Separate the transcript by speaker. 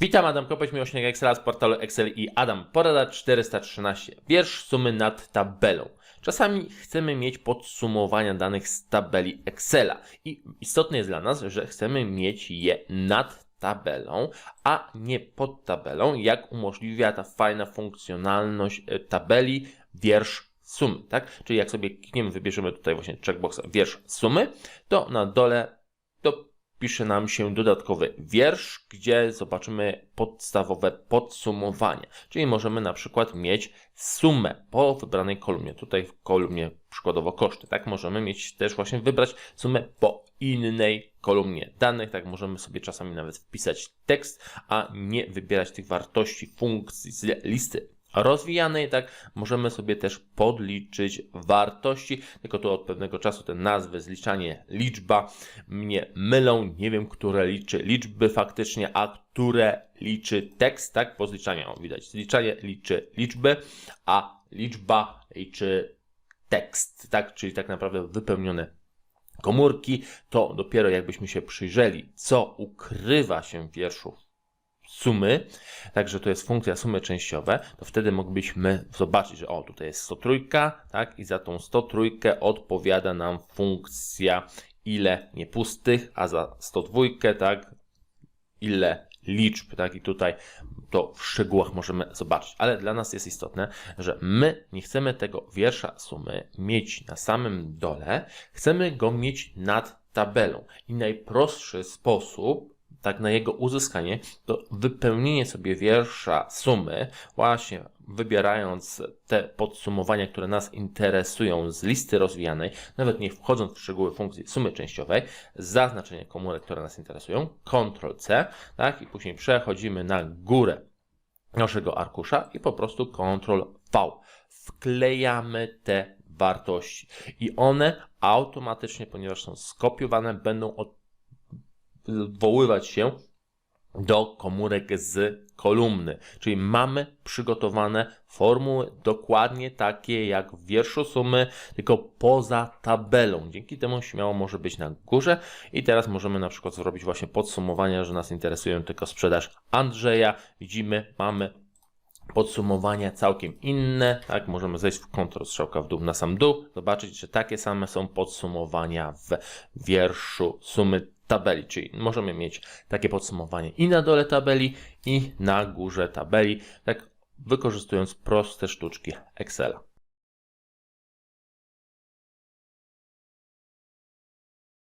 Speaker 1: Witam, Adam Kopeć, miłośnik Excela z portalu Excel i Adam. Porada 413. Wiersz sumy nad tabelą. Czasami chcemy mieć podsumowania danych z tabeli Excela i istotne jest dla nas, że chcemy mieć je nad tabelą, a nie pod tabelą, jak umożliwia ta fajna funkcjonalność e, tabeli wiersz sumy, tak? Czyli jak sobie klikniemy, wybierzemy tutaj właśnie checkboxa wiersz sumy, to na dole to pisze nam się dodatkowy wiersz, gdzie zobaczymy podstawowe podsumowanie. Czyli możemy na przykład mieć sumę po wybranej kolumnie. Tutaj w kolumnie przykładowo koszty, tak? Możemy mieć też właśnie wybrać sumę po innej kolumnie danych, tak? Możemy sobie czasami nawet wpisać tekst, a nie wybierać tych wartości funkcji z listy rozwijanej, tak, możemy sobie też podliczyć wartości, tylko tu od pewnego czasu te nazwy, zliczanie, liczba mnie mylą, nie wiem, które liczy liczby faktycznie, a które liczy tekst, tak, po zliczaniu, widać, zliczanie liczy liczby, a liczba liczy tekst, tak, czyli tak naprawdę wypełnione komórki, to dopiero jakbyśmy się przyjrzeli, co ukrywa się w wierszu sumy, także to jest funkcja sumy częściowe, to wtedy moglibyśmy zobaczyć, że o, tutaj jest 103, tak, i za tą 103 odpowiada nam funkcja ile niepustych, a za 102, tak, ile liczb, tak, i tutaj to w szczegółach możemy zobaczyć, ale dla nas jest istotne, że my nie chcemy tego wiersza sumy mieć na samym dole, chcemy go mieć nad tabelą. I najprostszy sposób tak na jego uzyskanie, to wypełnienie sobie wiersza sumy, właśnie wybierając te podsumowania, które nas interesują z listy rozwijanej, nawet nie wchodząc w szczegóły funkcji sumy częściowej, zaznaczenie komórek, które nas interesują, Ctrl-C, tak, i później przechodzimy na górę naszego arkusza i po prostu Ctrl-V. Wklejamy te wartości i one automatycznie, ponieważ są skopiowane, będą od odwoływać się do komórek z kolumny. Czyli mamy przygotowane formuły dokładnie takie jak w wierszu sumy, tylko poza tabelą. Dzięki temu śmiało może być na górze i teraz możemy na przykład zrobić właśnie podsumowania, że nas interesują tylko sprzedaż Andrzeja. Widzimy, mamy podsumowania całkiem inne, tak, możemy zejść w kontrol strzałka w dół na sam dół, zobaczyć, że takie same są podsumowania w wierszu sumy tabeli, czyli możemy mieć takie podsumowanie i na dole tabeli, i na górze tabeli, tak wykorzystując proste sztuczki Excela.